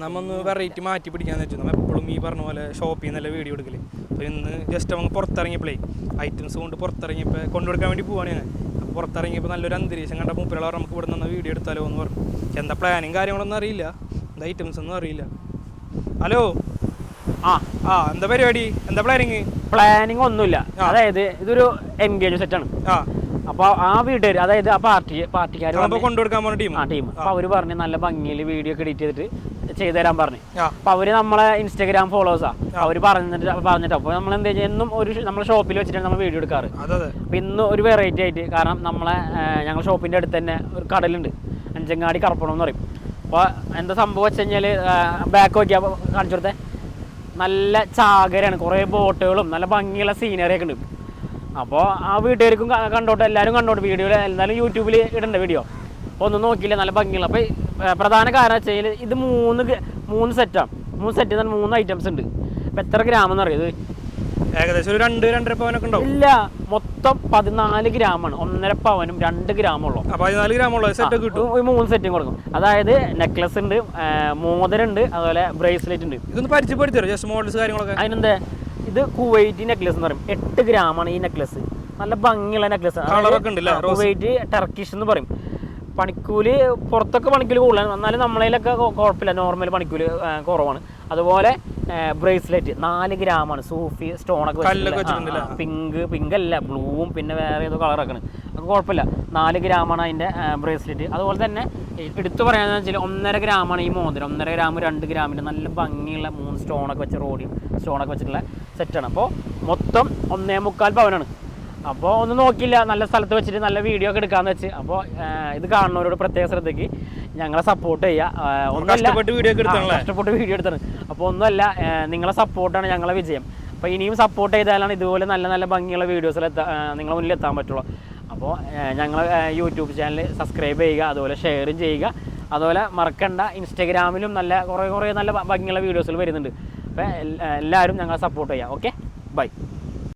നമ്മ ഒന്ന് വെറൈറ്റി മാറ്റി പിടിക്കാൻ വെച്ചു. നമ്മൾ എപ്പോഴും ഈ പറഞ്ഞ പോലെ ഷോപ്പിൽ നിന്നല്ല വീഡിയോ എടുക്കൽ. അപ്പോൾ ഇന്ന് ജസ്റ്റ് നമുക്ക് പുറത്തിറങ്ങിയപ്പോഴേ ഐറ്റംസ് കൊണ്ട് പുറത്തിറങ്ങിയപ്പോൾ കൊണ്ടുകൊടുക്കാൻ വേണ്ടി പോവാണ് ഞാൻ. അപ്പോൾ പുറത്തിറങ്ങിയപ്പോൾ നല്ലൊരു അന്തരീക്ഷം കണ്ട മൂപ്പരുള്ള നമുക്ക് ഇവിടെ നിന്ന് വീഡിയോ എടുത്താലോ എന്ന് പറഞ്ഞു. എന്താ പ്ലാനും കാര്യങ്ങളൊന്നും അറിയില്ല. എന്താ ഐറ്റംസ് ഒന്നും അറിയില്ല. ഹലോ ആ ആ എന്താ പരിപാടി? എന്താ പ്ലാനിങ് പ്ലാനിങ് ഒന്നുമില്ല. അതായത് ഇതൊരു എൻഗേജ് സെറ്റ് ആ. അപ്പൊ ആ വീട്ടുകാർ അതായത് ആ പാർട്ടി പാർട്ടിക്കാർ കൊണ്ടുകൊടുക്കാൻ ടീം ആ ടീം അപ്പോൾ അവർ പറഞ്ഞു നല്ല ഭംഗിയിൽ വീഡിയോ ഒക്കെ എഡിറ്റ് ചെയ്തിട്ട് ചെയ്തു തരാൻ പറഞ്ഞു. അപ്പൊ അവർ നമ്മളെ ഇൻസ്റ്റാഗ്രാം ഫോളോവേഴ്സാ അവർ പറഞ്ഞിട്ട് പറഞ്ഞിട്ട്. അപ്പൊ നമ്മൾ എന്താ എന്നും ഒരു നമ്മളെ ഷോപ്പിൽ വെച്ചിട്ടാണ് നമ്മൾ വീഡിയോ എടുക്കാറ്. അപ്പോൾ ഇന്ന് ഒരു വെറൈറ്റി ആയിട്ട് കാരണം നമ്മളെ ഞങ്ങൾ ഷോപ്പിന്റെ അടുത്ത് തന്നെ ഒരു കടലുണ്ട്. അഞ്ചങ്ങാടി കറപ്പണം എന്ന് പറയും. അപ്പൊ എന്താ സംഭവം വെച്ച് കഴിഞ്ഞാൽ ബാക്ക് നോക്കിയാ കാണിച്ചു കൊടുത്തേ. നല്ല ചാകരയാണ്. കുറേ ബോട്ടുകളും നല്ല ഭംഗിയുള്ള സീനറി ഒക്കെ ഉണ്ട്. അപ്പോൾ ആ വീട്ടുകാർക്കും കണ്ടോട്ട് എല്ലാവരും കണ്ടോട്ടെ വീഡിയോയിൽ എന്തായാലും യൂട്യൂബിൽ ഇടണ്ട വീഡിയോ ഒന്നും നോക്കിയില്ല നല്ല ഭംഗിയുള്ള. അപ്പോൾ പ്രധാന കാരണം വെച്ച് കഴിഞ്ഞാൽ ഇത് മൂന്ന് മൂന്ന് സെറ്റാണ് മൂന്ന് സെറ്റ് മൂന്ന് ഐറ്റംസ് ഉണ്ട്. അപ്പോൾ എത്ര ഗ്രാം എന്ന് അറിയത് ഏകദേശം ഒരു രണ്ട് രണ്ടര പവനൊക്കെ ഉണ്ടാവും. ഇല്ല മൊത്തം പതിനാല് ഗ്രാമാണ്. ഒന്നര പവനും രണ്ട് ഗ്രാമുള്ളൂ പതിനാല് ഗ്രാമുള്ള സെറ്റ് കിട്ടും. മൂന്ന് സെറ്റും കൊടുക്കും. അതായത് നെക്ലസ് ഉണ്ട് മോതിരുണ്ട് മോതിരം ഉണ്ട് അതുപോലെ ബ്രേസ്ലെറ്റ് ഉണ്ട്. ഇതൊന്ന് പരിചയപ്പെടുത്തി തരും ജസ്റ്റ് മോഡൽസ് കാര്യങ്ങളൊക്കെ? അതിനെന്താ? ഇത് കുവൈറ്റി നെക്ലസ് എന്ന് പറയും. എട്ട് ഗ്രാമാണ് ഈ നെക്ലസ് നല്ല ഭംഗിയുള്ള നെക്ലസ്. കുവൈറ്റ് ടർക്കിഷ് എന്ന് പറയും. പണിക്കൂലി പുറത്തൊക്കെ പണിക്കൂലി കൂടുതലാണ്. എന്നാലും നമ്മളതിലൊക്കെ കുഴപ്പമില്ല. നോർമൽ പണിക്കൂലി കുറവാണ്. അതുപോലെ ബ്രേസ്ലെറ്റ് നാല് ഗ്രാമാണ് സൂഫി സ്റ്റോണൊക്കെ? പിങ്ക് പിങ്ക് അല്ല ബ്ലൂവും പിന്നെ വേറെ ഏതോ കളറൊക്കെ അത് കുഴപ്പമില്ല. നാല് ഗ്രാമാണ് അതിന്റെ ബ്രേസ്ലെറ്റ് അതുപോലെ തന്നെ എടുത്തു പറയാന്ന് വെച്ചാൽ ഒന്നര ഗ്രാമാണ് ഈ മോതിരം. ഒന്നര ഗ്രാം രണ്ട് ഗ്രാമിന്റെ നല്ല ഭംഗിയുള്ള മൂന്ന് സ്റ്റോണൊക്കെ വെച്ച റോഡിയും സ്റ്റോണൊക്കെ വെച്ചിട്ടുള്ള സെറ്റാണ് അപ്പോൾ മൊത്തം ഒന്നേ മുക്കാൽ പവനാണ് അപ്പോൾ ഒന്നും നോക്കിയില്ല. നല്ല സ്ഥലത്ത് വെച്ചിട്ട് നല്ല വീഡിയോ ഒക്കെ എടുക്കാമെന്ന് വെച്ച്. അപ്പോൾ ഇത് കാണുന്നവരോട് പ്രത്യേക ശ്രദ്ധയ്ക്ക്. ഞങ്ങളെ സപ്പോർട്ട് ചെയ്യുക ഒന്നല്ല കഷ്ടപ്പെട്ട് വീഡിയോ ഒക്കെ കഷ്ടപ്പെട്ട് വീഡിയോ എടുത്താണ് അപ്പോൾ ഒന്നുമല്ല നിങ്ങളെ സപ്പോർട്ടാണ് ഞങ്ങളെ വിജയം. അപ്പോൾ ഇനിയും സപ്പോർട്ട് ചെയ്താലാണ് ഇതുപോലെ നല്ല നല്ല ഭംഗിയുള്ള വീഡിയോസിൽ നിങ്ങളെ മുന്നിൽ എത്താൻ പറ്റുള്ളൂ. അപ്പോൾ ഞങ്ങൾ യൂട്യൂബ് ചാനൽ സബ്സ്ക്രൈബ് ചെയ്യുക അതുപോലെ ഷെയറും ചെയ്യുക. അതുപോലെ മറക്കണ്ട ഇൻസ്റ്റാഗ്രാമിലും നല്ല കുറേ കുറേ നല്ല ഭംഗിയുള്ള വീഡിയോസിൽ വരുന്നുണ്ട്. അപ്പോൾ എല്ലാവരും ഞങ്ങളെ സപ്പോർട്ട് ചെയ്യുക ഓക്കെ ബൈ